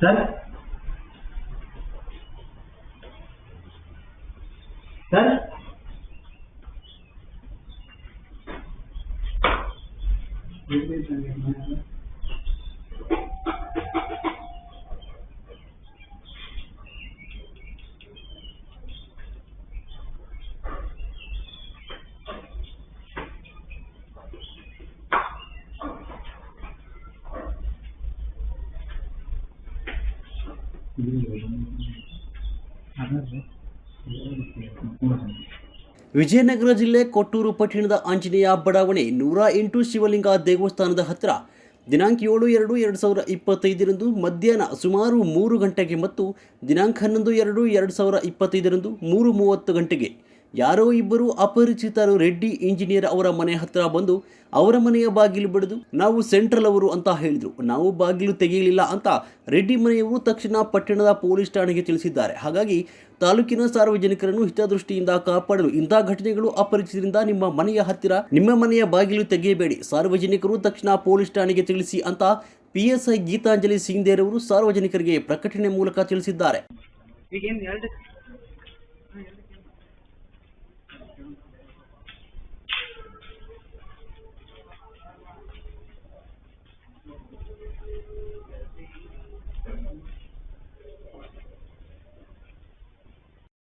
then then Thank you. Vijayanagara ಜಿಲ್ಲೆ ಕೊಟ್ಟೂರು ಪಟ್ಟಣದ ಆಂಜನೇಯ ಬಡಾವಣೆ ನೂರ ಎಂಟು ಶಿವಲಿಂಗ ದೇವಸ್ಥಾನದ ಹತ್ತಿರ ದಿನಾಂಕ ಏಳು ಎರಡು ಎರಡು ಸಾವಿರ ಇಪ್ಪತ್ತೈದರಂದು ಮಧ್ಯಾಹ್ನ ಸುಮಾರು ಮೂರು ಗಂಟೆಗೆ ಮತ್ತು ದಿನಾಂಕ ಹನ್ನೊಂದು ಎರಡು ಎರಡು ಸಾವಿರ ಇಪ್ಪತ್ತೈದರಂದು ಮೂರು ಮೂವತ್ತು ಗಂಟೆಗೆ ಯಾರೋ ಇಬ್ಬರು ಅಪರಿಚಿತರು ರೆಡ್ಡಿ ಇಂಜಿನಿಯರ್ ಅವರ ಮನೆ ಹತ್ತಿರ ಬಂದು ಅವರ ಮನೆಯ ಬಾಗಿಲು ಬಡಿದು, ನಾವು ಸೆಂಟ್ರಲ್ ಅವರು ಅಂತ ಹೇಳಿದರು. ನಾವು ಬಾಗಿಲು ತೆಗೆಯಲಿಲ್ಲ ಅಂತ ರೆಡ್ಡಿ ಮನೆಯವರು ತಕ್ಷಣ ಪಟ್ಟಣದ ಪೊಲೀಸ್ ಠಾಣೆಗೆ ತಿಳಿಸಿದ್ದಾರೆ. ಹಾಗಾಗಿ ತಾಲೂಕಿನ ಸಾರ್ವಜನಿಕರನ್ನು ಹಿತದೃಷ್ಟಿಯಿಂದ ಕಾಪಾಡಲು ಇಂಥ ಘಟನೆಗಳು ಅಪರಿಚಿತರಿಂದ ನಿಮ್ಮ ಮನೆಯ ಹತ್ತಿರ, ನಿಮ್ಮ ಮನೆಯ ಬಾಗಿಲು ತೆಗೆಯಬೇಡಿ. ಸಾರ್ವಜನಿಕರು ತಕ್ಷಣ ಪೊಲೀಸ್ ಠಾಣೆಗೆ ತಿಳಿಸಿ ಅಂತ ಪಿಎಸ್ಐ ಗೀತಾಂಜಲಿ ಸಿಂಗ್ದೇರವರು ಸಾರ್ವಜನಿಕರಿಗೆ ಪ್ರಕಟಣೆ ಮೂಲಕ ತಿಳಿಸಿದ್ದಾರೆ.